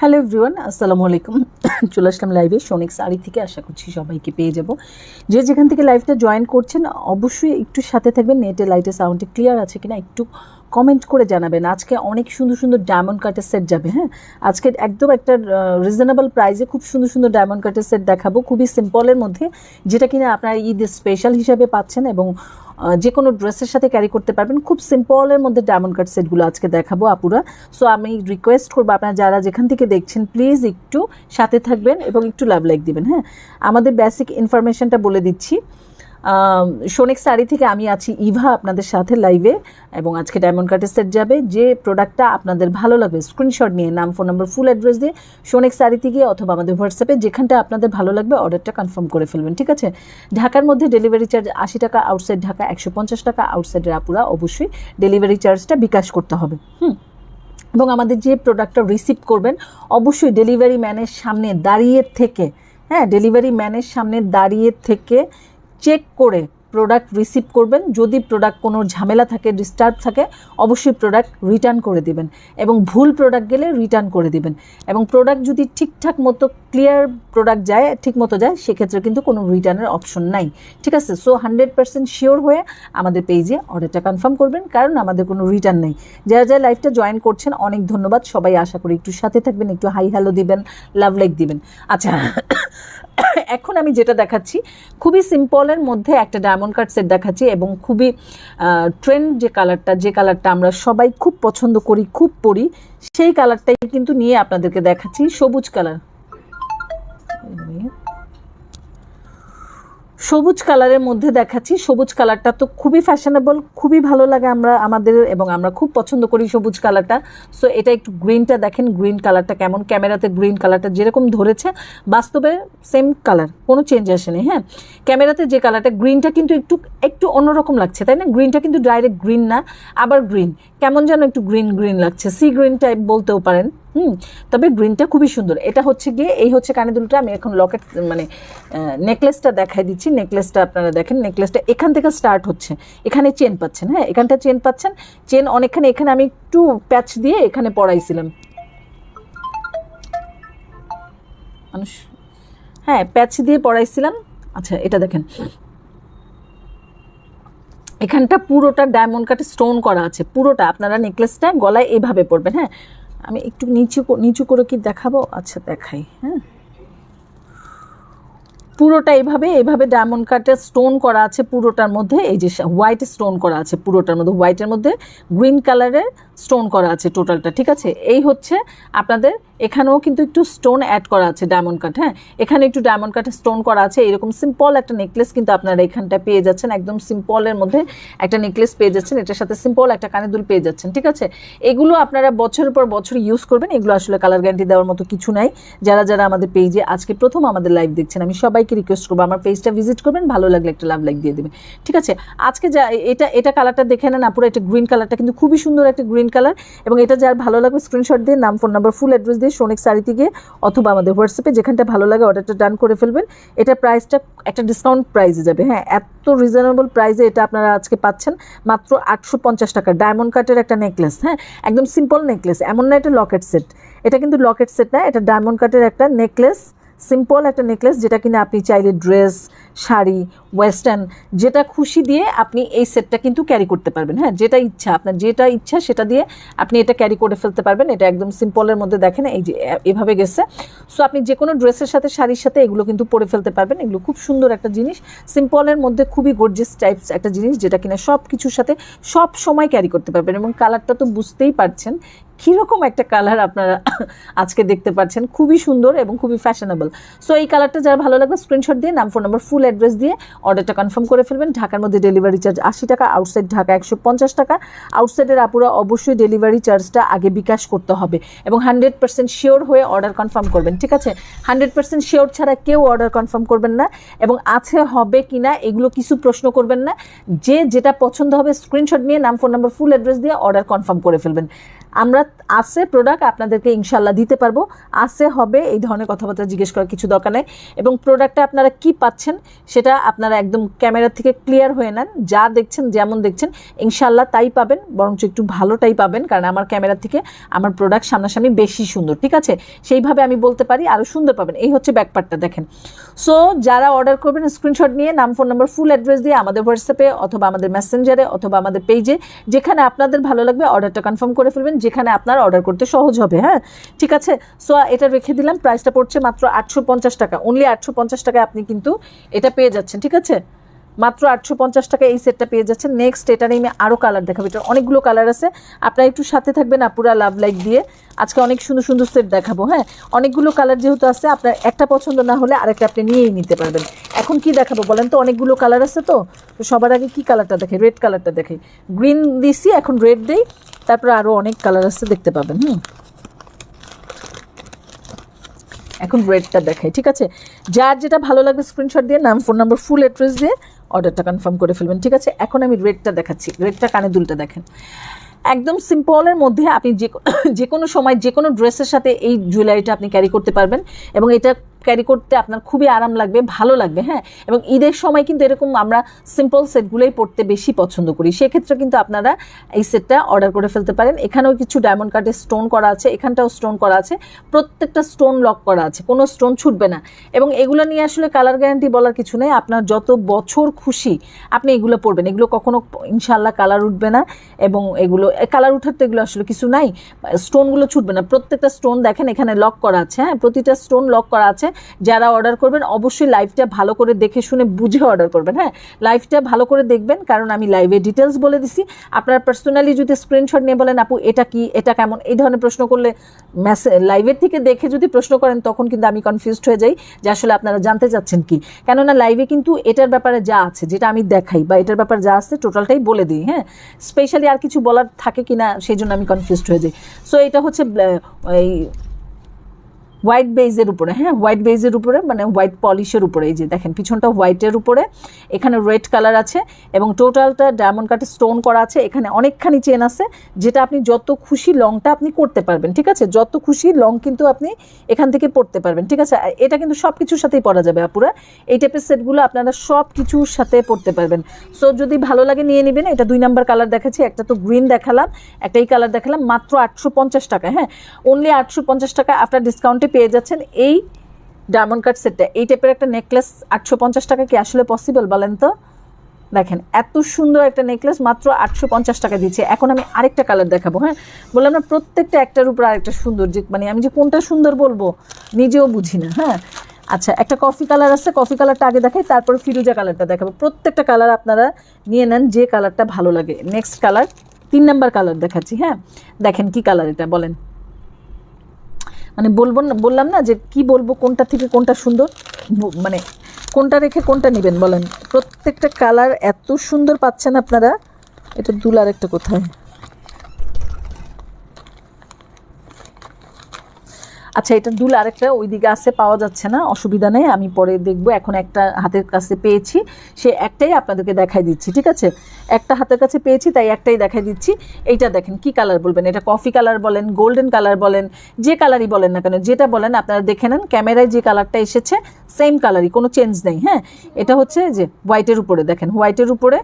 Hello everyone আসসালামু আলাইকুম চলে আসলাম লাইভে সোনিক শাড়ি থেকে আশা করছি সবাইকে পেয়ে যাব। যে যেখান থেকে লাইভটা জয়েন করছেন, অবশ্যই একটু সাথে থাকবেন। নেটে লাইটে সাউন্ডটা ক্লিয়ার আছে কিনা একটু কমেন্ট করে জানাবেন। আজকে অনেক সুন্দর সুন্দর ডায়মন্ড কাটের সেট যাবে হ্যাঁ? আজকে একদম একটা রিজনেবল প্রাইসে খুব সুন্দর সুন্দর ডায়মন্ড কাটের সেট দেখাবো। খুবই সিম্পলের মধ্যে, যেটা কিনা আপনারা ঈদ স্পেশাল হিসাবে পাচ্ছেন এবং যে কোনো ড্রেসের সাথে ক্যারি করতে পারবেন। খুব সিম্পলের মধ্যে ডায়মন্ড কাট সেটগুলো আজকে দেখাবো আপুরা। সো আমি রিকোয়েস্ট করব আপনারা যারা যেখান থেকে দেখছেন প্লিজ একটু সাথে থাকবেন এবং একটু লাভ লাইক দিবেন হ্যাঁ? আমাদের বেসিক ইনফরমেশনটা বলে দিচ্ছি। সোনেক শাড়ি থেকে আমি আছি ইভা আপনাদের সাথে লাইভে এবং আজকে ডায়মন্ড কাটের সেট যাবে। যে প্রোডাক্টটা আপনাদের ভালো লাগবে স্ক্রিনশট নিয়ে, নাম ফোন নাম্বার ফুল অ্যাড্রেস দিয়ে সোনেক শাড়ি থেকে অথবা আমাদের হোয়াটসঅ্যাপে যেখানটা আপনাদের ভালো লাগবে অর্ডারটা কনফার্ম করে ফেলবেন, ঠিক আছে? ঢাকার মধ্যে ডেলিভারি চার্জ আশি টাকা আউটসাইড ঢাকা একশো পঞ্চাশ টাকা আউটসাইডের আপুরা অবশ্যই ডেলিভারি চার্জটা বিকাশ করতে হবে, হুম? এবং আমাদের যে প্রোডাক্টটা রিসিভ করবেন, অবশ্যই ডেলিভারি ম্যানের সামনে দাঁড়িয়ে থেকে হ্যাঁ ডেলিভারি ম্যানের সামনে দাঁড়িয়ে থেকে চেক করে প্রোডাক্ট রিসিভ করবেন। যদি প্রোডাক্ট কোনো ঝামেলা থাকে ডিস্টার্ব থাকে, অবশ্যই প্রোডাক্ট রিটার্ন করে দিবেন এবং ভুল প্রোডাক্ট গেলে রিটার্ন করে দিবেন। এবং প্রোডাক্ট যদি ঠিকঠাক মতো ক্লিয়ার প্রোডাক্ট যায়, ঠিক মতো যায়, সেক্ষেত্রে কিন্তু কোনো রিটার্নের অপশন নাই। ঠিক আছে? সো হান্ড্রেড পার্সেন্ট শিওর হয়ে আমাদের পেজে অর্ডারটা কনফার্ম করবেন, কারণ আমাদের কোনো রিটার্ন নেই। যারা যারা লাইফটা জয়েন করছেন, অনেক ধন্যবাদ। সবাই আশা করি একটু সাথে থাকবেন, একটু হাই হ্যালো দিবেন লাভ লাইক দিবেন। আচ্ছা এখন আমি যেটা দেখাচ্ছি, খুবই সিম্পলের মধ্যে একটা ডায়মন্ড কাট সেট দেখাচ্ছি এবং খুবই ট্রেন্ড যে কালারটা যে কালারটা আমরা সবাই খুব পছন্দ করি, খুব পরি, সেই কালারটাই কিন্তু নিয়ে আপনাদেরকে দেখাচ্ছি সবুজ কালার সবুজ কালারের মধ্যে দেখাচ্ছি। সবুজ কালারটা তো খুবই ফ্যাশনেবল খুবই ভালো লাগে আমরা, আমাদের এবং আমরা খুব পছন্দ করি সবুজ কালারটা। সো এটা একটু গ্রিনটা দেখেন গ্রিন কালারটা কেমন, ক্যামেরাতে গ্রিন কালারটা যেরকম ধরেছে, বাস্তবে সেম কালার কোনো চেঞ্জ আসেনি হ্যাঁ? ক্যামেরাতে যে কালারটা গ্রিনটা কিন্তু একটু একটু অন্যরকম লাগছে, তাই না? গ্রিনটা কিন্তু ডাইরেক্ট গ্রিন না, আবার গ্রিন কেমন যেন একটু গ্রিন গ্রিন লাগছে সি গ্রিন টাইপ বলতেও পারেন, হুম? তবে গ্রিনটা খুবই সুন্দর। এটা হচ্ছে গিয়ে, এই হচ্ছে কানে দুলটা, আমি এখন লকেট মানে নেকলেসটা দেখাই দিচ্ছি। নেকলেসটা আপনারা দেখেন নেকলেসটা এখান থেকে স্টার্ট হচ্ছে। এখানে চেন পাচ্ছেন হ্যাঁ এখানটা চেন পাচ্ছেন। চেন অনেকখানি, এখানে আমি একটু প্যাচ দিয়ে এখানে পড়াইছিলাম মানুষ হ্যাঁ প্যাচ দিয়ে পড়াইছিলাম আচ্ছা এটা দেখেন। এখানটা পুরোটা ডায়মন্ড কাটে স্টোন করা আছে। পুরোটা আপনারা নেকলেসটা গলায় এইভাবে পরবেন হ্যাঁ। আমি একটু নিচু নিচু করে কি দেখাবো? আচ্ছা দেখাই হ্যাঁ। পুরোটা এভাবে এভাবে ডায়মন্ড কাটের স্টোন করা আছে পুরোটার মধ্যে। এই যে হোয়াইট স্টোন করা আছে পুরোটার মধ্যে হোয়াইটের মধ্যে। গ্রিন কালারের স্টোন করা আছে টোটালটা ঠিক আছে? এই হচ্ছে আপনাদের এখানেও কিন্তু একটু স্টোন অ্যাড করা আছে ডায়মন্ড কাট হ্যাঁ? এখানে একটু ডায়মন্ড কাটের স্টোন করা আছে, এরকম সিম্পল একটা নেকলেস কিন্তু আপনারা এখানটা পেয়ে যাচ্ছেন, একদম সিম্পলের মধ্যে একটা নেকলেস পেয়ে যাচ্ছেন, এটার সাথে সিম্পল একটা কানের দুল পেয়ে যাচ্ছেন, ঠিক আছে? এগুলো আপনারা বছরের পর বছর ইউজ করবেন, এগুলো আসলে কালার গ্যারান্টি দেওয়ার মতো কিছু নাই। যারা যারা আমাদের পেজে আজকে প্রথম আমাদের লাইভ দেখছেন, আমি সবাইকে রিকোয়েস্ট করব, আমার পেজটা ভিজিট করবেন, ভালো লাগলে একটা লাভ লাইক দিয়ে দেবেন, ঠিক আছে? আজকে যা, এটা এটা কালারটা দেখে নেন, আপুরা, এটা গ্রিন কালারটা কিন্তু খুবই সুন্দর একটা গ্রিন কালার এবং এটা যার ভালো লাগবে স্ক্রিনশট দিয়ে নাম ফোন নাম্বার ফুল অ্যাড্রেস দিয়ে সোনিক শাড়িতে গিয়ে অথবা আমাদের হোয়াটসঅ্যাপে যেখানটা ভালো লাগে অর্ডারটা ডান করে ফেলবেন। এটা প্রাইসটা একটা ডিসকাউন্ট প্রাইসে যাবে। হ্যাঁ এত রিজনেবল প্রাইসে এটা আপনারা আজকে পাচ্ছেন। মাত্র আটশো পঞ্চাশ টাকা। ডায়মন্ড কাটের একটা নেকলেস হ্যাঁ একদম সিম্পল নেকলেস এমন না এটা লকেট সেট এটা কিন্তু লকেট সেট না, এটা ডায়মন্ড কাটের একটা নেকলেস সিম্পল একটা নেকলেস যেটা কিনা আপনি চাইলে ড্রেস শাড়ি ওয়েস্টার্ন যেটা খুশি দিয়ে আপনি এই সেটটা কিন্তু ক্যারি করতে পারবেন। হ্যাঁ যেটা ইচ্ছা, আপনার যেটা ইচ্ছা সেটা দিয়ে আপনি এটা ক্যারি করে ফেলতে পারবেন। এটা একদম সিম্পলের মধ্যে দেখেন, এই যে এভাবে গেছে। সো আপনি যে কোনো ড্রেসের সাথে, শাড়ির সাথে এগুলো কিন্তু পরে ফেলতে পারবেন। এগুলো খুব সুন্দর একটা জিনিস। সিম্পলের মধ্যে খুবই গর্জিয়াস টাইপস একটা জিনিস যেটা কিনা সব কিছুর সাথে সব সময় ক্যারি করতে পারবেন এবং কালারটা তো বুঝতেই পারছেন কীরকম একটা কালার আপনারা আজকে দেখতে পাচ্ছেন? খুবই সুন্দর এবং খুবই ফ্যাশনেবল সো এই কালারটা যারা ভালো লাগবে স্ক্রিনশট দিয়ে, নাম ফোন নাম্বার ফুল অ্যাড্রেস দিয়ে অর্ডারটা কনফার্ম করে ফেলবেন। ঢাকার মধ্যে ডেলিভারি চার্জ আশি টাকা আউটসাইড ঢাকা একশো পঞ্চাশ টাকা। আউটসাইডের আপুরা অবশ্যই ডেলিভারি চার্জটা আগে বিকাশ করতে হবে এবং হান্ড্রেড পার্সেন্ট শিওর হয়ে অর্ডার কনফার্ম করবেন, ঠিক আছে? হান্ড্রেড পার্সেন্ট শিওর ছাড়া কেউ অর্ডার কনফার্ম করবেন না এবং আছে, হবে কি না এগুলো কিছু প্রশ্ন করবেন না। যে যেটা পছন্দ হবে স্ক্রিনশট নিয়ে, নাম ফোন নাম্বার ফুল অ্যাড্রেস দিয়ে অর্ডার কনফার্ম করে ফেলবেন। আমরা আছে প্রোডাক্ট আপনাদেরকে ইনশাল্লাহ দিতে পারব। আছে, হবে, এই ধরনের কথাবার্তা জিজ্ঞেস করার কিছু দরকার নেই। এবং প্রোডাক্টটা আপনারা কি পাচ্ছেন, সেটা আপনারা একদম ক্যামেরা থেকে ক্লিয়ার হয়ে নেন। যা দেখছেন, যেমন দেখছেন ইনশাল্লাহ তাই পাবেন, বরঞ্চ একটু ভালোটাই পাবেন, কারণ আমার ক্যামেরা থেকে আমার প্রোডাক্ট সামনাসামনি বেশি সুন্দর, ঠিক আছে? সেইভাবে আমি বলতে পারি আরও সুন্দর পাবেন। এই হচ্ছে ব্যাকপার্টটা, দেখেন। সো যারা অর্ডার করবেন স্ক্রিনশট নিয়ে, নাম ফোন নাম্বার ফুল অ্যাড্রেস দিয়ে আমাদের হোয়াটসঅ্যাপে অথবা আমাদের মেসেঞ্জারে অথবা আমাদের পেজে যেখানে আপনাদের ভালো লাগবে অর্ডারটা কনফার্ম করে ফেলবেন। যেখানে আপনার অর্ডার করতে সহজ হবে হ্যাঁ? ঠিক আছে? সো এটা রেখে দিলাম। প্রাইসটা পড়ছে মাত্র আটশো পঞ্চাশ টাকা। অনলি আটশো পঞ্চাশ টাকায় আপনি কিন্তু এটা পেয়ে যাচ্ছেন, ঠিক আছে? মাত্র আটশো পঞ্চাশ টাকা এই সেটটা পেয়ে যাচ্ছেন। নেক্সট এটা নিয়ে আমি আরও কালার দেখাবো। এটা অনেকগুলো কালার আছে। আপনারা একটু সাথে থাকবেন আপুরা লাভ লাইক দিয়ে। আজকে অনেক সুন্দর সুন্দর সেট দেখাবো হ্যাঁ? অনেকগুলো কালার যেহেতু আছে, আপনার একটা পছন্দ না হলে আরেকটা আপনি নিয়েই নিতে পারবেন। এখন কি দেখাবো বলেন তো? অনেকগুলো কালার আছে তো? তো সবার আগে কি কালারটা দেখে? রেড কালারটা দেখে। গ্রিন দিছি, এখন রেড দেই। তারপরে আরও অনেক কালার আছে দেখতে পাবেন, হুম? এখন রেডটা দেখাই, ঠিক আছে? যার যেটা ভালো লাগবে স্ক্রিনশট দিয়ে, নাম ফোন নাম্বার ফুল অ্যাড্রেস দিয়ে অর্ডারটা কনফার্ম করে ফেলবেন, ঠিক আছে? এখন আমি রেডটা দেখাচ্ছি রেডটা কানে দুলটা দেখেন। একদম সিম্পলের মধ্যে আপনি যে যে কোনো সময় যে কোনো ড্রেসের সাথে এই জুয়েলারিটা আপনি ক্যারি করতে পারবেন এবং এটা ক্যারি করতে আপনার খুবই আরাম লাগবে, ভালো লাগবে হ্যাঁ? এবং ঈদের সময় কিন্তু এরকম আমরা সিম্পল সেটগুলোই পড়তে বেশি পছন্দ করি। সেক্ষেত্রে কিন্তু আপনারা এই সেটটা অর্ডার করে ফেলতে পারেন। এখানেও কিছু ডায়মন্ড কার্ডের স্টোন করা আছে, এখানটাও স্টোন করা আছে। প্রত্যেকটা স্টোন লক করা আছে, কোনো স্টোন ছুটবে না। এবং এগুলো নিয়ে আসলে কালার গ্যারান্টি বলার কিছু নেই। আপনার যত বছর খুশি আপনি এগুলো পড়বেন। এগুলো কখনো ইনশাল্লাহ কালার উঠবে না এবং এগুলো কালার উঠার তো এগুলো আসলে কিছু নাই। স্টোনগুলো ছুটবে না। প্রত্যেকটা স্টোন দেখেন এখানে লক করা আছে হ্যাঁ? প্রতিটা স্টোন লক করা আছে। যারা অর্ডার করবেন, অবশ্যই লাইভটা ভালো করে দেখে শুনে বুঝে অর্ডার করবেন হ্যাঁ? লাইভটা ভালো করে দেখবেন, কারণ আমি লাইভে ডিটেলস বলে দিছি। আপনারা পার্সোনালি যদি স্ক্রিনশট নিয়ে বলেন, আপু, এটা কি? এটা কেমন? এই ধরনের প্রশ্ন করলে মেসেজ লাইভের থেকে দেখে যদি প্রশ্ন করেন, তখন কিন্তু আমি কনফিউজড হয়ে যাই যে আসলে আপনারা জানতে চাচ্ছেন কি? কেননা লাইভে কিন্তু এটার ব্যাপারে যা আছে, যেটা আমি দেখাই বা এটার ব্যাপারে যা আছে টোটালটাই বলে দিই হ্যাঁ? স্পেশালি আর কিছু বলার থাকে কি না সেই জন্য আমি কনফিউজড হয়ে যাই। সো এটা হচ্ছে এই হোয়াইট বেজের উপরে হ্যাঁ? হোয়াইট বেজের উপরে মানে হোয়াইট পলিশের উপরে, এই যে দেখেন, পিছনটা হোয়াইটের উপরে, এখানে রেড কালার আছে, এবং টোটালটা ডায়মন্ড কাটে স্টোন করা আছে, এখানে অনেকখানি চেন আছে, যেটা আপনি যত খুশি লংটা আপনি করতে পারবেন, ঠিক আছে? যত খুশি লং কিন্তু আপনি এখান থেকে পড়তে পারবেন, ঠিক আছে? এটা কিন্তু সব কিছুর সাথেই পরা যাবে, আপুরা। এই টাইপের সেটগুলো আপনারা সব কিছুর সাথে পড়তে পারবেন। সো যদি ভালো লাগে, নিয়ে নেবেন। এটা দুই নাম্বার কালার দেখাচ্ছি, একটা তো গ্রিন দেখালাম একটা এই কালার দেখালাম, মাত্র আটশো পঞ্চাশ টাকা হ্যাঁ? অনলি আটশো পঞ্চাশ টাকা আফটার ডিসকাউন্টে পেয়ে যাচ্ছেন এই ডায়মন্ড কাট সেটটা এই টাইপের একটা নেকলেস আটশো পঞ্চাশ টাকা কি আসলে পসিবল বলেন তো? দেখেন, এত সুন্দর একটা নেকলেস মাত্র আটশো পঞ্চাশ টাকা দিচ্ছে। এখন আমি আরেকটা কালার দেখাবো হ্যাঁ? বললাম না, প্রত্যেকটা একটার উপর আরেকটা সুন্দর যে মানে আমি যে কোনটা সুন্দর বলব, নিজেও বুঝি না হ্যাঁ? আচ্ছা একটা কফি কালার আছে কফি কালারটা আগে দেখাই, তারপরে ফিরোজা কালারটা দেখাবো। প্রত্যেকটা কালার আপনারা নিয়ে নেন, যে কালারটা ভালো লাগে। নেক্সট কালার তিন নাম্বার কালার দেখাচ্ছি হ্যাঁ? দেখেন কি কালার এটা, বলেন। মানে বলব না, বললাম না যে কি বলব, কোনটা থেকে কোনটা সুন্দর? মানে কোনটা রেখে কোনটা নেবেন বলেন? প্রত্যেকটা কালার এত সুন্দর পাচ্ছেন আপনারা, এটা দুলার একটা কোথায়? আচ্ছা এটা দুল আরেকটা ওইদিকে আছে, পাওয়া যাচ্ছে না, অসুবিধা নেই, আমি পরে দেখব। এখন একটা হাতের কাছে পেয়েছি, সে একটাই আপনাদেরকে দেখাই দিচ্ছি, ঠিক আছে? একটা হাতের কাছে পেয়েছি, তাই একটাই দেখাই দিচ্ছি। এইটা দেখেন, কি কালার বলবেন? এটা কফি কালার বলেন, গোল্ডেন কালার বলেন, যে কালারই বলেন না কেন, যেটা বলেন, আপনারা দেখে নেন, ক্যামেরায় যে কালারটা এসেছে, সেম কালারই, কোনো চেঞ্জ নেই হ্যাঁ? এটা হচ্ছে যে হোয়াইটের উপরে, দেখেন, হোয়াইটের উপরে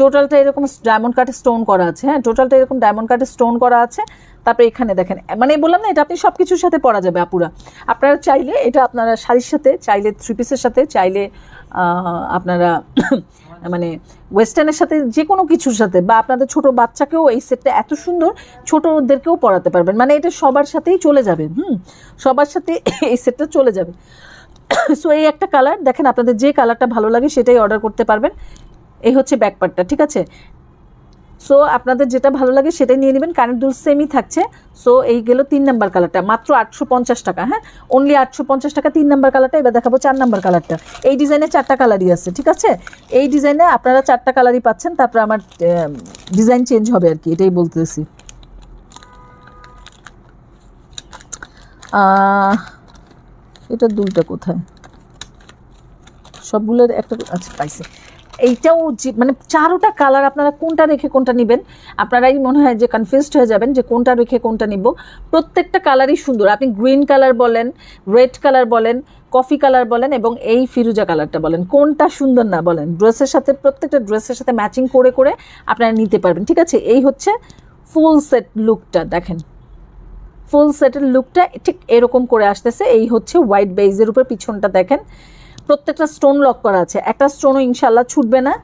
টোটালটা এরকম ডায়মন্ড কাটে স্টোন করা আছে হ্যাঁ? টোটালটা এরকম ডায়মন্ড কাটে স্টোন করা আছে। তারপরে এখানে দেখেন মানে বললাম না, এটা আপনি সব কিছুর সাথে পরা যাবে আপুরা। আপনারা চাইলে এটা আপনারা শাড়ির সাথে, চাইলে থ্রি পিসের সাথে, চাইলে আপনারা মানে ওয়েস্টার্নের সাথে যে কোনো কিছুর সাথে, বা আপনাদের ছোট বাচ্চাকেও এই সেটটা এত সুন্দর, ছোটদেরকেও পড়াতে পারবেন। মানে এটা সবার সাথেই চলে যাবে, হুম? সবার সাথে এই সেটটা চলে যাবে। সো এই একটা কালার দেখেন আপনাদের যে কালারটা ভালো লাগে সেটাই অর্ডার করতে পারবেন। এই হচ্ছে ব্যাকপার্টটা, ঠিক আছে? সো আপনাদের যেটা ভালো লাগে সেটাই নিয়ে নেবেন, কানের দুল সেমই থাকছে। সো এই গেল তিন নাম্বার কালারটা মাত্র আটশো পঞ্চাশ টাকা হ্যাঁ? অনলি আটশো পঞ্চাশ টাকা, তিন নাম্বার কালারটা এবার দেখাবো চার নাম্বার কালারটা এই ডিজাইনে চারটা কালারই আছে, ঠিক আছে? এই ডিজাইনে আপনারা চারটা কালারই পাচ্ছেন, তারপরে আমার ডিজাইন চেঞ্জ হবে আর কি, এটাই বলতেছি। এটা দুইটা কোথায়? সবগুলোর একটা আচ্ছা পাইছে। এইটাও মানে চারোটা কালার আপনারা কোনটা রেখে কোনটা নেবেন? আপনারাই মনে হয় যে কনফিউজড হয়ে যাবেন যে কোনটা রেখে কোনটা নিব। প্রত্যেকটা কালারই সুন্দর। আপনি গ্রিন কালার বলেন রেড কালার বলেন কফি কালার বলেন এবং এই ফিরুজা কালারটা বলেন। কোনটা সুন্দর না বলেন। ড্রেসের সাথে, প্রত্যেকটা ড্রেসের সাথে ম্যাচিং করে করে আপনারা নিতে পারবেন। ঠিক আছে? এই হচ্ছে ফুল সেট লুকটা দেখেন। ফুল সেটের লুকটা ঠিক এরকম করে আসতেছে। এই হচ্ছে হোয়াইট বেইজের উপর, পিছনটা দেখেন। প্রত্যেকটা স্টোন লক করা আছে। একটা স্টোনও ইনশাল্লাহ ছুটবে না।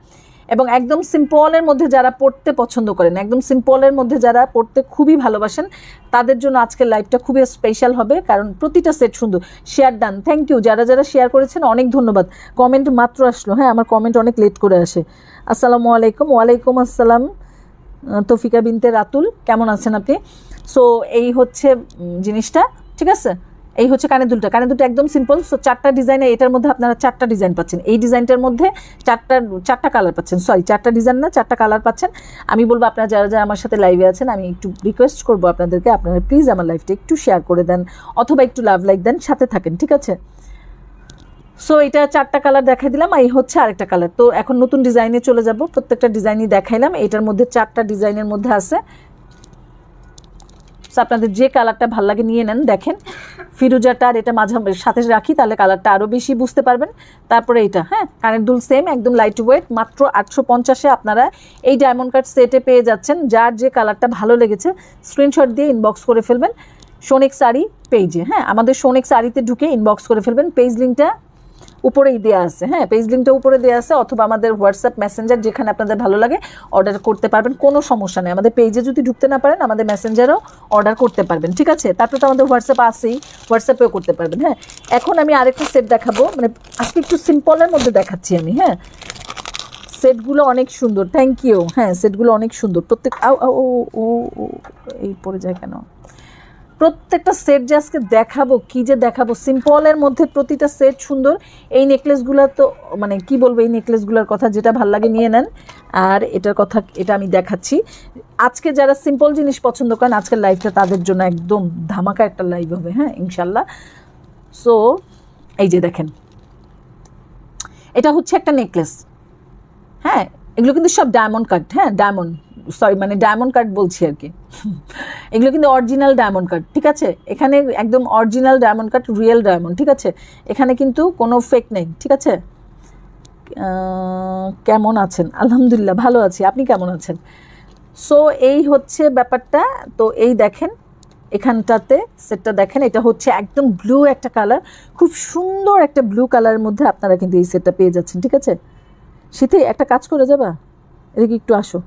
এবং একদম সিম্পলের মধ্যে যারা পড়তে পছন্দ করেন, একদম সিম্পলের মধ্যে যারা পড়তে খুবই ভালোবাসেন, তাদের জন্য আজকের লাইভটা খুবই স্পেশাল হবে। কারণ প্রতিটা সেট সুন্দর। শেয়ার ডান থ্যাংক ইউ যারা যারা শেয়ার করেছেন, অনেক ধন্যবাদ। কমেন্ট মাত্র আসলো। হ্যাঁ আমার কমেন্ট অনেক লেট করে আসে। আসসালামু আলাইকুম। ওয়ালাইকুম আসসালাম তফিকা বিনতে রাতুল। কেমন আছেন আপনি? সো এই হচ্ছে জিনিসটা। ঠিক আছে? এই হচ্ছে কানের দুলটা। কানের দুলটা একদম সিম্পল সো চারটা ডিজাইনে এটার মধ্যে আপনারা চারটা ডিজাইন পাচ্ছেন। এই ডিজাইনটার মধ্যে চারটা চারটা কালার পাচ্ছেন। সরি চারটা ডিজাইন না, চারটা কালার পাচ্ছেন। আমি বলব আপনারা যারা যারা আমার সাথে লাইভে আছেন, আমি একটু রিকোয়েস্ট করব আপনাদেরকে, আপনারা প্লিজ আমার লাইভটা একটু শেয়ার করে দেন, অথবা একটু লাভ লাইক দেন, সাথে থাকেন, ঠিক আছে? সো এটা চারটা কালার দেখাই দিলাম এই হচ্ছে আরেকটা কালার তো এখন নতুন ডিজাইনে চলে যাব। প্রত্যেকটা ডিজাইনই দেখাইলাম। এটার মধ্যে চারটা ডিজাইনের মধ্যে আছে। আপনাদের যে কালারটা ভালো লাগে নিয়ে নেন, দেখেন। ফিরোজাটা আর এটা মাঝে সাথে রাখি, তাহলে কালারটা আরও বেশি বুঝতে পারবেন। তারপরে এটা হ্যাঁ? কানের দুল সেম একদম লাইট ওয়েট মাত্র আটশো পঞ্চাশে আপনারা এই ডায়মন্ড কাট সেটে পেয়ে যাচ্ছেন। যার যে কালারটা ভালো লেগেছে স্ক্রিনশট দিয়ে ইনবক্স করে ফেলবেন। সোনেক শাড়ি পেজে হ্যাঁ? আমাদের সোনেক শাড়িতে ঢুকে ইনবক্স করে ফেলবেন। পেজ লিঙ্কটা উপরেই দেওয়া আছে হ্যাঁ পেজ লিঙ্কটা উপরে দেওয়া আছে অথবা আমাদের হোয়াটসঅ্যাপ মেসেঞ্জার যেখানে আপনাদের ভালো লাগে অর্ডার করতে পারবেন কোনো সমস্যা নেই। আমাদের পেজে যদি ঢুকতে না পারেন আমাদের মেসেঞ্জারও অর্ডার করতে পারবেন ঠিক আছে? তারপরে তো আমাদের হোয়াটসঅ্যাপ আছেই হোয়াটসঅ্যাপেও করতে পারবেন হ্যাঁ? এখন আমি আরেকটা সেট দেখাবো মানে আজকে একটু সিম্পলের মধ্যে দেখাচ্ছি আমি হ্যাঁ? সেটগুলো অনেক সুন্দর থ্যাংক ইউ হ্যাঁ সেটগুলো অনেক সুন্দর প্রত্যেক ও ও, এই পড়ে যায় কেন? প্রত্যেকটা সেট যে আজকে দেখাবো, কি যে দেখাবো, সিম্পলের মধ্যে প্রতিটা সেট সুন্দর। এই নেকলেসগুলো তো মানে কি বলব, এই নেকলেসগুলোর কথা যেটা ভালো লাগে নিয়ে নেন। আর এটার কথা, এটা আমি দেখাচ্ছি। আজকে যারা সিম্পল জিনিস পছন্দ করেন, আজকের লাইফটা তাদের জন্য একদম ধামাকা একটা লাইভ হবে হ্যাঁ ইনশাল্লাহ সো, এই যে দেখেন। এটা হচ্ছে একটা নেকলেস হ্যাঁ এগুলো কিন্তু সব ডায়মন্ড কাট হ্যাঁ ডায়মন্ড। সরি মানে ডায়মন্ড কার্ড বলছি আর কি। এগুলো কিন্তু অরিজিনাল ডায়মন্ড কাট ঠিক আছে? এখানে একদম original diamond cut real diamond ঠিক আছে? এখানে কিন্তু কোনো ফেক নেই, ঠিক আছে? কেমন আছেন? আলহামদুলিল্লাহ, ভালো আছি। আপনি কেমন আছেন? সো এই হচ্ছে ব্যাপারটা। তো এই দেখেন, এখানটাতে সেটটা দেখেন, এটা হচ্ছে একদম ব্লু একটা কালার খুব সুন্দর একটা ব্লু কালারের মধ্যে আপনারা কিন্তু এই সেটটা পেয়ে যাচ্ছেন, ঠিক আছে? শীতে একটা কাজ করে যাবা? এদিকে একটু আসো।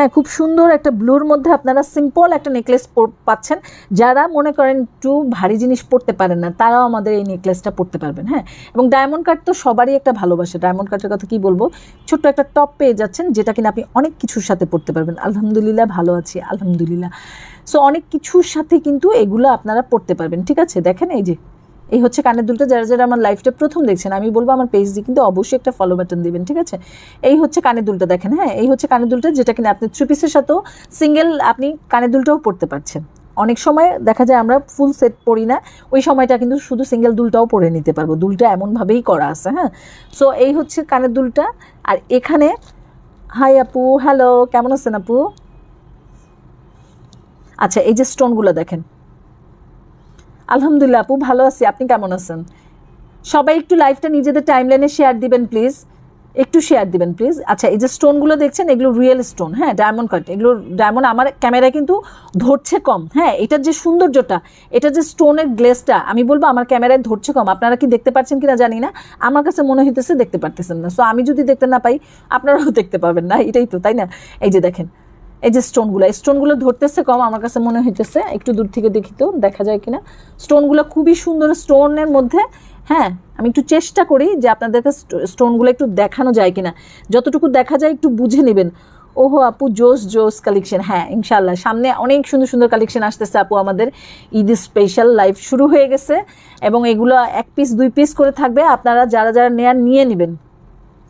হ্যাঁ খুব সুন্দর একটা ব্লুর মধ্যে আপনারা সিম্পল একটা নেকলেস পাচ্ছেন। যারা মনে করেন একটু ভারী জিনিস পরতে পারেন না, তারাও আমাদের এই নেকলেসটা পরতে পারবেন হ্যাঁ। এবং ডায়মন্ড কাট তো সবারই একটা ভালোবাসে। ডায়মন্ড কাটের কথা কি বলব? ছোট্ট একটা টপ পেয়ে যাচ্ছেন, যেটা কিনা আপনি অনেক কিছুর সাথে পরতে পারবেন। আলহামদুলিল্লাহ, ভালো আছি, আলহামদুলিল্লাহ। সো অনেক কিছুর সাথে কিন্তু এগুলো আপনারা পড়তে পারবেন, ঠিক আছে? দেখেন এই যে এই হচ্ছে কানের দুলটা, যারা যারা আমার লাইফটা প্রথম দেখছেন, আমি বলব আমার পেজ দিয়ে কিন্তু অবশ্যই একটা ফলো বাটন দিবেন, ঠিক আছে? এই হচ্ছে কানের দুলটা দেখেন হ্যাঁ? এই হচ্ছে কানের দুলটা, যেটা কিনা আপনি থ্রি পিসের সাথেও সিঙ্গেল আপনি কানের দুলটাও পরতে পারছেন। অনেক সময় দেখা যায় আমরা ফুল সেট পরি না, ওই সময়টা কিন্তু শুধু সিঙ্গেল দুলটাও পরে নিতে পারব, দুলটা এমনভাবেই করা আছে হ্যাঁ? সো এই হচ্ছে কানের দুলটা, আর এখানে হাই আপু হ্যালো কেমন আছেন আপু? আচ্ছা এই যে স্টোনগুলো দেখেন আলহামদুলিল্লাহ, আপু ভালো আছি। আপনি কেমন আছেন? সবাই একটু লাইভটা নিজেদের টাইমলাইনে শেয়ার দিবেন প্লিজ একটু শেয়ার দিবেন প্লিজ আচ্ছা এই যে স্টোনগুলো দেখছেন, এগুলো রিয়েল স্টোন হ্যাঁ ডায়মন্ড কাট এগুলো ডায়মন্ড আমার ক্যামেরায় কিন্তু ধরছে কম হ্যাঁ এটার যে সৌন্দর্যটা এটা যে স্টোনের গ্লেসটা আমি বলব আমার ক্যামেরায় ধরছে কম। আপনারা কি দেখতে পাচ্ছেন কিনা জানি না। আমার কাছে মনে হইতেছে দেখতে পারতেছেন না। সো আমি যদি দেখতে না পাই, আপনারাও দেখতে পাবেন না। এটাই তো, তাই না? এই যে দেখেন এই যে স্টোনগুলো, এই স্টোনগুলো ধরতেছে কম, আমার কাছে মনে হইতেছে, একটু দূর থেকে দেখি তো, দেখা যায় কিনা। স্টোনগুলো খুবই সুন্দর, স্টোনের মধ্যে হ্যাঁ আমি একটু চেষ্টা করি যে আপনাদেরকে স্টোনগুলো একটু দেখানো যায় কিনা। যতটুকু দেখা যায় একটু বুঝে নেবেন। ওহো আপু, জোস জোস কালেকশন হ্যাঁ ইনশাল্লাহ সামনে অনেক সুন্দর সুন্দর কালেকশন আসতেছে আপু, আমাদের ঈদ স্পেশাল লাইভ শুরু হয়ে গেছে এবং এগুলো এক পিস দুই পিস করে থাকবে, আপনারা যারা যারা নেয়ার, নিয়ে নেবেন।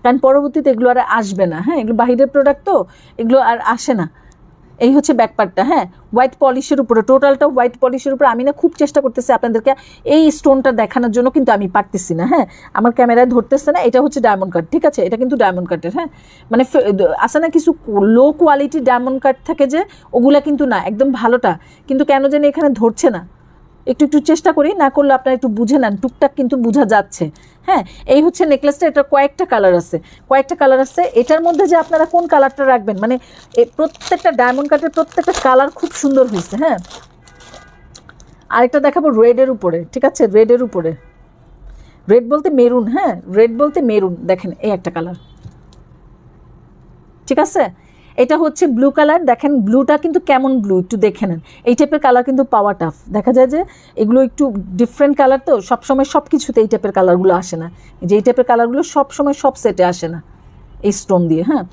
কারণ পরবর্তীতে এগুলো আর আসবে না হ্যাঁ এগুলো বাহিরের প্রোডাক্ট তো, এগুলো আর আসে না। এই হচ্ছে ব্যাক পার্টটা হ্যাঁ? হোয়াইট পলিশের উপরে টোটালটা হোয়াইট পলিশের উপরে আমি না খুব চেষ্টা করতেছি আপনাদেরকে এই স্টোনটা দেখানোর জন্য, কিন্তু আমি পারতেছি না হ্যাঁ? আমার ক্যামেরায় ধরতেছে না, এটা হচ্ছে ডায়মন্ড কাট ঠিক আছে? এটা কিন্তু ডায়মন্ড কাটের হ্যাঁ? মানে আসে না কিছু লো কোয়ালিটি ডায়মন্ড কাট থাকে যে, ওগুলা কিন্তু না, একদম ভালোটা, কিন্তু কেন যেন এখানে ধরছে না। একটু একটু চেষ্টা করি, না করলে আপনারা একটু বুঝে নেন, টুকটাক কিন্তু বোঝা যাচ্ছে। হ্যাঁ এই হচ্ছে নেকলেসটা এটা কয়েকটা কালার আছে। কয়েকটা কালার আছে, এটার মধ্যে যে আপনারা কোন কালারটা রাখবেন? মানে প্রত্যেকটা ডায়মন্ড কাটের প্রত্যেকটা কালার খুব সুন্দর হয়েছে হ্যাঁ। আরেকটা দেখাবো রেডের উপরে, ঠিক আছে? রেডের উপরে। রেড বলতে মেরুন হ্যাঁ? রেড বলতে মেরুন দেখেন, এই একটা কালার ঠিক আছে? এটা হচ্ছে ব্লু কালার দেখেন ব্লুটা কিন্তু কেমন ব্লু একটু দেখে নেন। এই টাইপের কালার কিন্তু পাওয়া টাফ দেখা যায় যে এগুলো একটু ডিফারেন্ট কালার তো, সবসময় সব কিছুতে এই টাইপের কালারগুলো আসে না। যে এই টাইপের কালারগুলো সবসময় সব সেটে আসে না, এই স্টোন দিয়ে হ্যাঁ?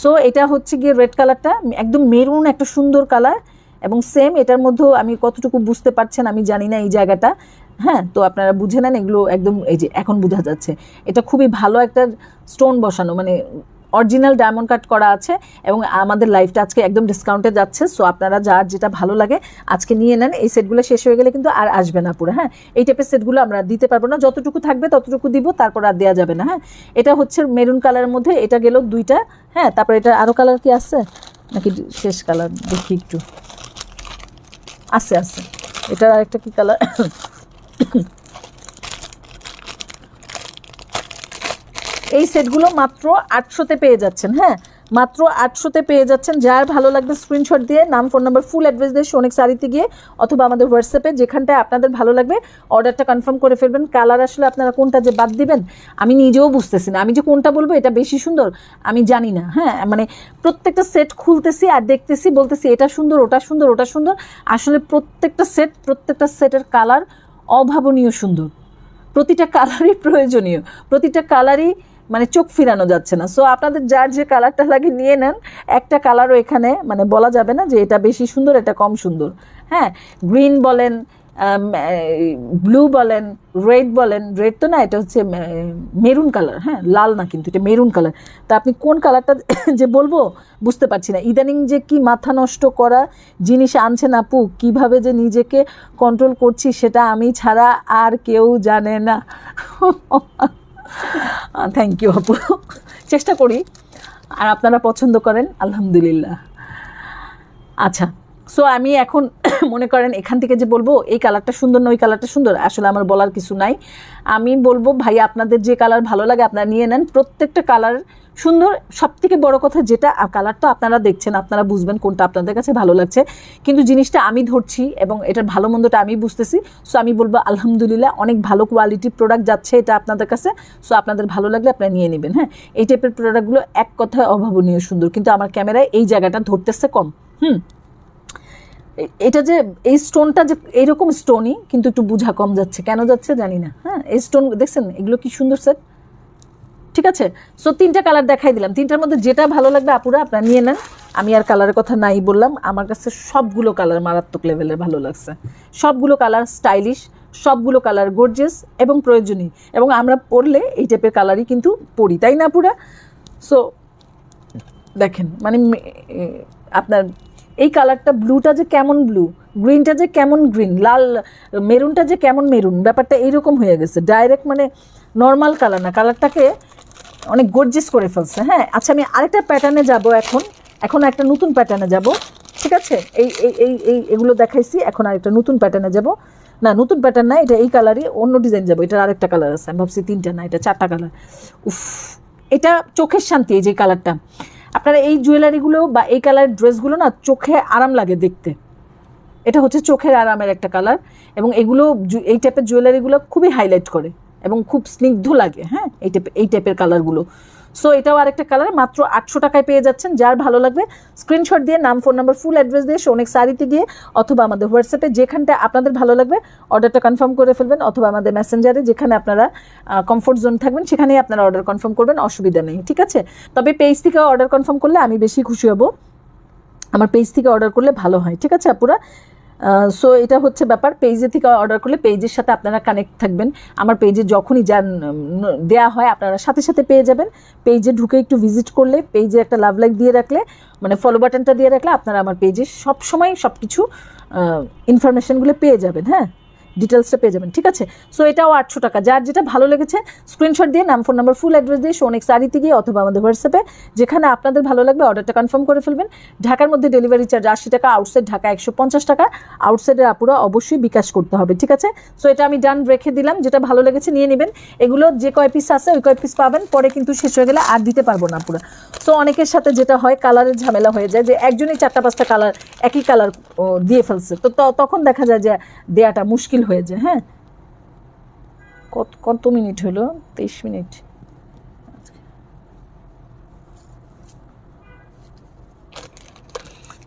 সো এটা হচ্ছে গিয়ে রেড কালারটা একদম মেরুন একটা সুন্দর কালার এবং সেম এটার মধ্যেও আমি কতটুকু বুঝতে পারছেন আমি জানি না এই জায়গাটা হ্যাঁ? তো আপনারা বুঝে নেন, এগুলো একদম এই যে এখন বোঝা যাচ্ছে। এটা খুবই ভালো একটা স্টোন বসানো মানে অরিজিনাল ডায়মন্ড কাট করা আছে এবং আমাদের লাইফটা আজকে একদম ডিসকাউন্টে যাচ্ছে। সো আপনারা যার যেটা ভালো লাগে আজকে নিয়ে নেন। এই সেটগুলো শেষ হয়ে গেলে কিন্তু আর আসবে না পুরো হ্যাঁ? এই টাইপের সেটগুলো আমরা দিতে পারব না। যতটুকু থাকবে ততটুকু দিব, তারপর আর দেওয়া যাবে না হ্যাঁ? এটা হচ্ছে মেরুন কালারের মধ্যে, এটা গেল দুইটা হ্যাঁ? তারপর এটা আরও কালার কি আছে? নাকি শেষ কালার দেখি একটু। আছে আছে। এটা আরেকটা কি কালার এই সেটগুলো মাত্র আটশোতে পেয়ে যাচ্ছেন হ্যাঁ? মাত্র আটশোতে পেয়ে যাচ্ছেন। যার ভালো লাগবে স্ক্রিনশট দিয়ে, নাম ফোন নাম্বার ফুল অ্যাড্রেস দিয়ে সোনেক শাড়িতে গিয়ে অথবা আমাদের হোয়াটসঅ্যাপে যেখানটায় আপনাদের ভালো লাগবে অর্ডারটা কনফার্ম করে ফেলবেন। কালার আসলে আপনারা কোনটা যে বাদ দিবেন, আমি নিজেও বুঝতেছি না। আমি যে কোনটা বলব, এটা বেশি সুন্দর, আমি জানি না হ্যাঁ? মানে প্রত্যেকটা সেট খুলতেছি আর দেখতেছি, বলতেছি এটা সুন্দর, ওটা সুন্দর ওটা সুন্দর। আসলে প্রত্যেকটা সেট প্রত্যেকটা সেটের কালার অভাবনীয় সুন্দর। প্রতিটা কালারই প্রয়োজনীয়। প্রতিটা কালারই মানে চোখ ফিরানো যাচ্ছে না। সো আপনাদের যার যে কালারটা লাগে নিয়ে নেন। একটা কালারও এখানে মানে বলা যাবে না যে এটা বেশি সুন্দর, এটা কম সুন্দর। হ্যাঁ গ্রিন বলেন ব্লু বলেন রেড বলেন রেড তো না, এটা হচ্ছে মেরুন কালার হ্যাঁ লাল না কিন্তু, এটা মেরুন কালার তা আপনি কোন কালারটা যে বলব, বুঝতে পারছি না। ইদানিং যে কি মাথা নষ্ট করা জিনিস আনছেন আপু, কীভাবে যে নিজেকে কন্ট্রোল করছি সেটা আমি ছাড়া আর কেউ জানে না। থ্যাংক ইউ আপু। চেষ্টা করি। আর আপনারা পছন্দ করেন আলহামদুলিল্লাহ। আচ্ছা সো আমি এখন মনে করেন এখান থেকে যে বলব, এই কালারটা সুন্দর না, ওই কালারটা সুন্দর, আসলে আমার বলার কিছু নাই। আমি বলব, ভাই, আপনাদের যে কালার ভালো লাগে, আপনারা নিয়ে নেন। প্রত্যেকটা কালার সুন্দর সব থেকে বড় কথা যেটা কালার তো আপনারা দেখছেন, আপনারা বুঝবেন কোনটা আপনাদের কাছে ভালো লাগছে। কিন্তু জিনিসটা আমি ধরছি এবং এটার ভালো মন্দটা আমি বুঝতেছি। সো আমি বলব, আলহামদুলিল্লাহ, অনেক ভালো কোয়ালিটির প্রোডাক্ট যাচ্ছে এটা আপনাদের কাছে। সো আপনাদের ভালো লাগলে আপনারা নিয়ে নেবেন হ্যাঁ? এই টাইপের প্রোডাক্টগুলো এক কথায় অভাবনীয় সুন্দর। কিন্তু আমার ক্যামেরায় এই জায়গাটা ধরতেছে কম। হুম? এটা যে, এই স্টোনটা যে এইরকম স্টোনই কিন্তু একটু বোঝা কম যাচ্ছে। কেন যাচ্ছে জানি না। হ্যাঁ এই স্টোন দেখছেন, এগুলো কি সুন্দর স্যার ঠিক আছে? সো তিনটা কালার দেখাই দিলাম। তিনটার মধ্যে যেটা ভালো লাগবে, আপুরা, আপনারা নিয়ে নেন। আমি আর কালারের কথা নাই বললাম। আমার কাছে সবগুলো কালার মারাত্মক লেভেলের ভালো লাগছে। সবগুলো কালার স্টাইলিশ সবগুলো কালার গর্জিয়াস এবং প্রয়োজনীয়। এবং আমরা পরলে এই টাইপের কালারই কিন্তু পরি, তাই না পুরা সো দেখেন মানে আপনার এই কালারটা ব্লুটা যে কেমন ব্লু, গ্রিনটা যে কেমন গ্রিন, লাল, মেরুনটা যে কেমন মেরুন, ব্যাপারটা এইরকম হয়ে গেছে। ডাইরেক্ট মানে নর্মাল কালার না কালারটাকে অনেক গর্জিয়াস করে ফেলছে। হ্যাঁ আচ্ছা আমি আরেকটা প্যাটার্নে যাব এখন। এখন একটা নতুন প্যাটার্নে যাব, ঠিক আছে? এই এই এই এই, এগুলো দেখাইছি, এখন আরেকটা নতুন প্যাটার্নে যাব। না, নতুন প্যাটার্ন না, এটা এই কালারই অন্য ডিজাইন যাব। এটার আরেকটা কালার আছে, আমি ভাবছি তিনটা না, এটা চারটা কালার উফ, এটা চোখের শান্তি, এই যে কালারটা আপনারা এই জুয়েলারিগুলো বা এই কালারের ড্রেসগুলো না চোখে আরাম লাগে দেখতে। এটা হচ্ছে চোখের আরামের একটা কালার এবং এগুলো এই টাইপের জুয়েলারিগুলো খুবই হাইলাইট করে এবং খুব স্নিগ্ধ লাগে হ্যাঁ? এই টাইপের এই টাইপের কালারগুলো সো এটাও আরেকটা কালার মাত্র আটশো টাকায় পেয়ে যাচ্ছেন। যার ভালো লাগবে স্ক্রিনশট দিয়ে, নাম ফোন নাম্বার ফুল অ্যাড্রেস দিয়ে সোনেক শাড়িতে গিয়ে, অথবা আমাদের হোয়াটসঅ্যাপে যেখানটা আপনাদের ভালো লাগবে অর্ডারটা কনফার্ম করে ফেলবেন, অথবা আমাদের মেসেঞ্জারে যেখানে আপনারা কমফোর্ট জোন থাকবেন, সেখানেই আপনারা অর্ডার কনফার্ম করবেন, অসুবিধা নেই, ঠিক আছে? তবে পেজ থেকে অর্ডার কনফার্ম করলে আমি বেশি খুশি হব। আমার পেজ থেকে অর্ডার করলে ভালো হয়, ঠিক আছে, আপুরা? সো এটা হচ্ছে ব্যাপার। পেজে থেকে অর্ডার করলে পেজের সাথে আপনারা কানেক্ট থাকবেন। আমার পেজে যখনই যান দেওয়া হয়, আপনারা সাথে সাথে পেয়ে যাবেন। পেজে ঢুকে একটু ভিজিট করলে পেজে একটা লাভ লাইক দিয়ে রাখলে মানে ফলো বাটনটা দিয়ে রাখলে আপনারা আমার পেজে সবসময় সব কিছু ইনফরমেশানগুলো পেয়ে যাবেন হ্যাঁ? ডিটেলসটা পেয়ে যাবেন, ঠিক আছে? সো এটাও আটশো টাকা। যার যেটা ভালো লেগেছে স্ক্রিনশট দিয়ে, নাম ফোন নাম্বার ফুল অ্যাড্রেস দিয়ে সোনেক সারিতে গিয়ে অথবা আমাদের হোয়াটসঅ্যাপে যেখানে আপনাদের ভালো লাগবে অর্ডারটা কনফার্ম করে ফেলবেন। ঢাকার মধ্যে ডেলিভারি চার্জ আশি টাকা আউটসাইড ঢাকা একশো পঞ্চাশ টাকা আউটসাইডের আপুরা অবশ্যই বিকাশ করতে হবে, ঠিক আছে? সো এটা আমি ডান রেখে দিলাম। যেটা ভালো লেগেছে, নিয়ে নেবেন। এগুলো যে কয় পিস আছে, ওই কয় পিস পাবেন, পরে কিন্তু শেষ হয়ে গেলে আর দিতে পারব না পুরো সো অনেকের সাথে যেটা হয় কালারের ঝামেলা হয়ে যায়, যে একজনই চারটা পাঁচটা কালার একই কালার দিয়ে ফেলছে। তো ত- তখন দেখা যায় যে দেয়াটা মুশকিল হয়ে যায় হ্যাঁ? কত কত মিনিট হলো? তেইশ মিনিট।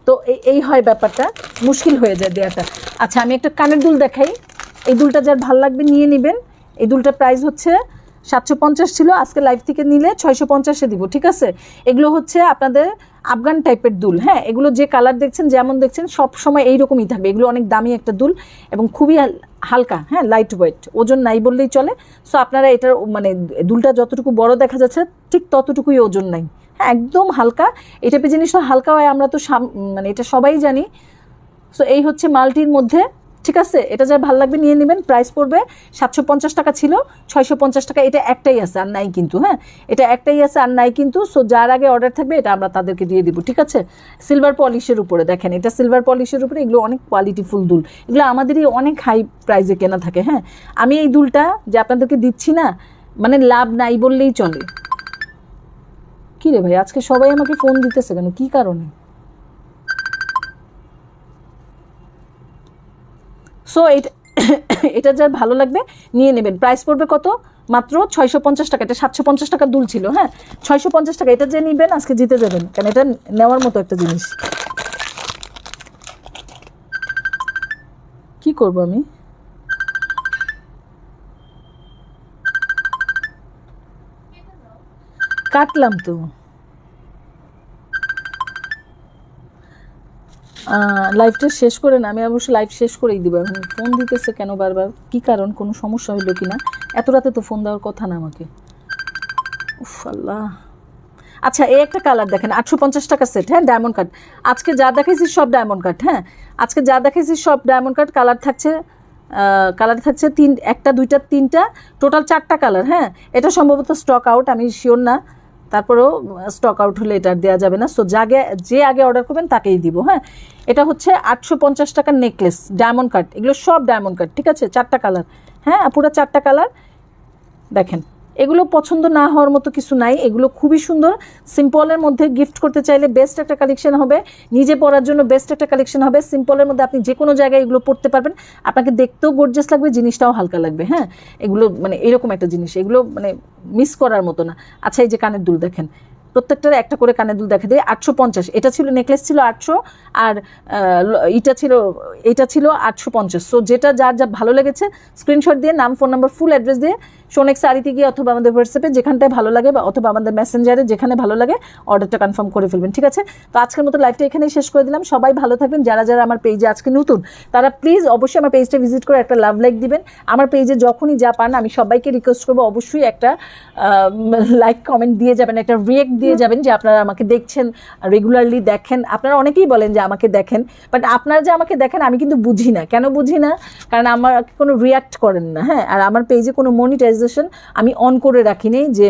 তো এই- হয় ব্যাপারটা, মুশকিল হয়ে যায় দেয়াটা। আচ্ছা আমি একটা কানের দুল দেখাই। এই দুলটা যার ভালো লাগবে নিয়ে নেবেন। এই দুলটার প্রাইস হচ্ছে সাতশো পঞ্চাশ ছিল, আজকে লাইভ থেকে নিলে ছয়শো পঞ্চাশে দিব, ঠিক আছে? এগুলো হচ্ছে আপনাদের আফগান টাইপের দুল হ্যাঁ? এগুলো যে কালার দেখছেন, যেমন দেখছেন সব সময় এইরকমই থাকবে। এগুলো অনেক দামি একটা দুল এবং খুবই হালকা হ্যাঁ লাইট ওয়েট ওজন নাই বললেই চলে। সো আপনারা এটার মানে দুলটা যতটুকু বড় দেখা যাচ্ছে, ঠিক ততটুকুই ওজন নাই। হ্যাঁ একদম হালকা। এটা পে জিনিস জিনিসটা হালকা হয়, আমরা তো মানে এটা সবাই জানি। সো এই হচ্ছে মালটির মধ্যে ঠিক আছে? এটা যার ভালো লাগবে নিয়ে নেবেন প্রাইস পড়বে সাতশো পঞ্চাশ টাকা ছিল, ছয়শো পঞ্চাশ টাকা, এটা একটাই আছে, আর নাই কিন্তু হ্যাঁ? এটা একটাই আছে, আর নাই কিন্তু সো যার আগে অর্ডার থাকবে, এটা আমরা তাদেরকে দিয়ে দিব, ঠিক আছে? সিলভার পলিশের উপরে, দেখেন, এটা সিলভার পলিশের উপরে, এগুলো অনেক কোয়ালিটিফুল দুল। এগুলো আমাদেরই অনেক হাই প্রাইসে কেনা থাকে হ্যাঁ? আমি এই দুলটা যে আপনাদেরকে দিচ্ছি না মানে লাভ নাই বললেই চলে। কী রে ভাই, আজকে সবাই আমাকে ফোন দিতেছে কেন? কী কারণে? সো এটা এটা যার ভালো লাগবে, নিয়ে নেবেন। প্রাইস পড়বে কত? মাত্র ছয়শো পঞ্চাশ টাকা। এটা সাতশো পঞ্চাশ টাকা দুল ছিল হ্যাঁ? ছয়শো পঞ্চাশ টাকা। এটা যে নিবেন, আজকে জিতে যাবেন। কারণ এটা নেওয়ার মতো একটা জিনিস। কি করব আমি? কাটলাম তো। লাইভটা শেষ করে না, আমি অবশ্য লাইভ শেষ করেই দিব। এখন ফোন দিতেছে কেন বারবার? কি কারণ, কোনো সমস্যা হইল কি না এত রাতে তো ফোন দেওয়ার কথা না আমাকে। আল্লাহ। আচ্ছা এই একটা কালার দেখেন, আটশো পঞ্চাশ টাকা সেট হ্যাঁ ডায়মন্ড কাট আজকে যা দেখাইছি সব ডায়মন্ড কাট হ্যাঁ? আজকে যা দেখাইছি সব ডায়মন্ড কাট কালার থাকছে কালার থাকছে তিন, একটা, দুইটা, তিনটা টোটাল চারটা কালার হ্যাঁ? এটা সম্ভবত স্টক আউট আমি শিওর না। তারপরেও স্টক আউট হলে এটা আর দেওয়া যাবে না। সো যাগে, যে আগে অর্ডার করবেন তাকেই দিব হ্যাঁ? এটা হচ্ছে আটশো পঞ্চাশ টাকার নেকলেস ডায়মন্ড কাট এগুলো সব ডায়মন্ড কাট ঠিক আছে? চারটা কালার হ্যাঁ? পুরো চারটা কালার দেখেন। এগুলো পছন্দ না হওয়ার মতো কিছু নাই। এগুলো খুবই সুন্দর। সিম্পলের মধ্যে গিফট করতে চাইলে বেস্ট একটা কালেকশন হবে। নিজে পরার জন্য বেস্ট একটা কালেকশন হবে। সিম্পলের মধ্যে আপনি যে কোনো জায়গায় এগুলো পড়তে পারবেন। আপনাকে দেখতেও গর্জাস লাগবে, জিনিসটাও হালকা লাগবে হ্যাঁ? এগুলো মানে এরকম একটা জিনিস। এগুলো মানে মিস করার মতো না। আচ্ছা এই যে কানের দুল দেখেন। প্রত্যেকটার একটা করে কানের দুল দেখা দিয়ে আটশো পঞ্চাশ। এটা ছিল নেকলেস ছিল আটশো আর এটা ছিল এটা ছিল আটশো পঞ্চাশ। সো যেটা যার যা ভালো লেগেছে স্ক্রিনশট দিয়ে, নাম ফোন নাম্বার ফুল অ্যাড্রেস দিয়ে সোনেক সারিতে গিয়ে অথবা আমাদের হোয়াটসঅ্যাপে যেখানটায় ভালো লাগে বা অথবা আমাদের মেসেঞ্জারে যেখানে ভালো লাগে অর্ডারটা কনফার্ম করে ফেলবেন, ঠিক আছে? তো আজকের মতো লাইভটা এখানেই শেষ করে দিলাম। সবাই ভালো থাকবেন। যারা যারা আমার পেজে আজকে নতুন, তারা প্লিজ অবশ্যই আমার পেজটা ভিজিট করে একটা লাভ লাইক দিবেন। আমার পেজে যখনই যা পান, আমি সবাইকে রিকোয়েস্ট করব। অবশ্যই একটা লাইক কমেন্ট দিয়ে যাবেন, একটা রিয়েক্ট দিয়ে যাবেন যে আপনারা আমাকে দেখছেন রেগুলারলি দেখেন। আপনারা অনেকেই বলেন যে আমাকে দেখেন বাট আপনারা যে আমাকে দেখেন, আমি কিন্তু বুঝি না। কেন বুঝি না? কারণ আমার কোনো রিয়াক্ট করেন না হ্যাঁ? আর আমার পেজে কোনো মনিটাইজেশন আমি অন করে রাখিনি যে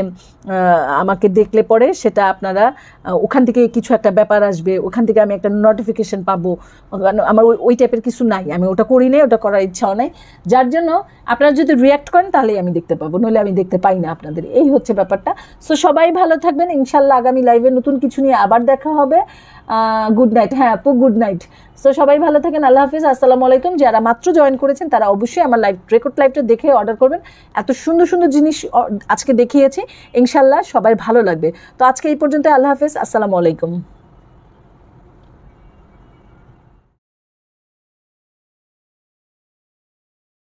আমাকে দেখলে পরে সেটা আপনারা ওখান থেকে কিছু একটা ব্যাপার আসবে, ওখান থেকে আমি একটা নোটিফিকেশন পাবো। আমার ওই টাইপের কিছু নাই, আমি ওটা করি নাই, ওটা করার ইচ্ছাও নাই। যার জন্য আপনারা যদি রিয়াক্ট করেন, তাহলেই আমি দেখতে পাবো, নইলে আমি দেখতে পাই না আপনাদের। এই হচ্ছে ব্যাপারটা। সো সবাই ভালো থাকবেন, ইনশাল্লাহ আগামী লাইভে নতুন কিছু নিয়ে আবার দেখা হবে। গুড নাইট হ্যাঁ আপু গুড নাইট সো সবাই ভালো থাকেন, আল্লাহ হাফিজ। আসসালামু আলাইকুম। যারা মাত্র জয়েন করেছেন, তারা অবশ্যই আমার লাইভ রেকর্ড লাইভটা দেখে অর্ডার করবেন। এত সুন্দর সুন্দর জিনিস আজকে দেখিয়েছি। ইনশাল্লাহ সবাই ভালো লাগবে। তো আজকে এই পর্যন্ত আল্লাহ হাফিজ। আসসালামু আলাইকুম।